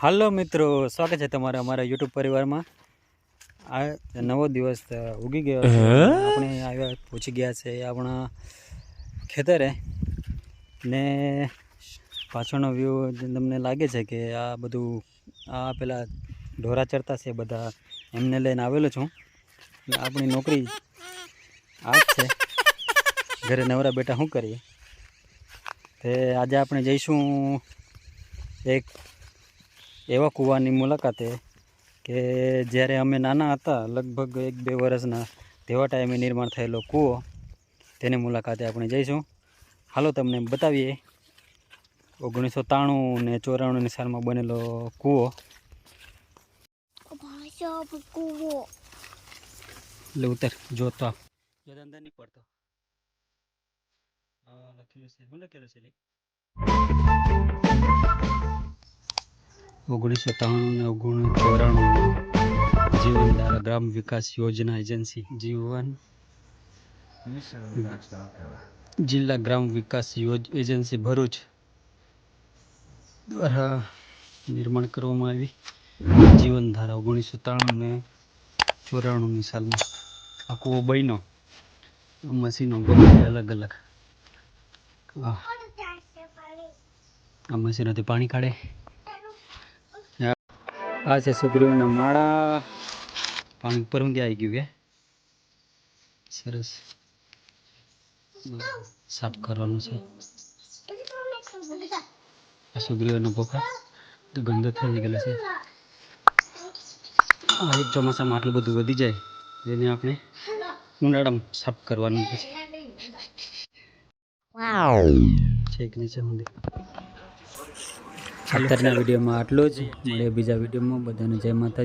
હાલો મિત્રો સ્વાગત છે તમારા અમારા યુટ્યુબ પરિવારમાં. આ નવો દિવસ ઉગી ગયો છે. આપણે આવ્યા પહોંચી ગયા છે આપણા ખેતરે. ને પાછળનો વ્યૂ તમને લાગે છે કે આ બધું આ પેલા ઢોરા ચરતા છે બધા એમને લઈને આવેલો છું. આપણી નોકરી આ જ છે. ઘરે નવરા બેટા શું કરીએ? તે આજે આપણે જઈશું એક એવા કૂવાની મુલાકાતે કે જ્યારે અમે નાના હતા લગભગ એક બે વર્ષના તેવા ટાઈમે નિર્માણ થયેલો કૂવો તેની મુલાકાતે આપણે જઈશું. હાલો તમને બતાવીએ. ઓગણીસો ત્રાણું ને ચોરાણુંની સાલમાં બનેલો કૂવો. કૂવો. એટલે ઉતર જોતો જો અંદર નહીં પડતો. લખેલું છે શું લખેલું છે ઓગણીસો ત્રાણું ને ઓગણીસો ચોરાણું જીવન ધારા ગ્રામ વિકાસ યોજના એજન્સી જીવન જિલ્લા ગ્રામ વિકાસ એજન્સી ભરૂચ દ્વારા નિર્માણ કરવામાં આવી. જીવન ધારા ઓગણીસો ત્રાણું ને ચોરાણુંની સાલમાં આ કૂવો બન્યો મશીનો ગમે અલગ અલગ. આ મશીનોથી પાણી કાઢે. આ છે સુગ્રીવના માળા. પાણી ઉપર ઊંધી આવી ગયું કે? સરસ. સાફ કરવાનું છે. આ સુગ્રીવનો પોખા તો ગંદો થઈ ગયેલો છે. આ એક ચોમાસામાં આટલું બધું વધી જાય જેને આપણે ઉનાળામાં સાફ કરવાનું છે. છેક નીચે સુધી અત્યારના વિડીયોમાં આટલું જ. મળીએ બીજા વિડીયોમાં. બધાને જય માતાજી.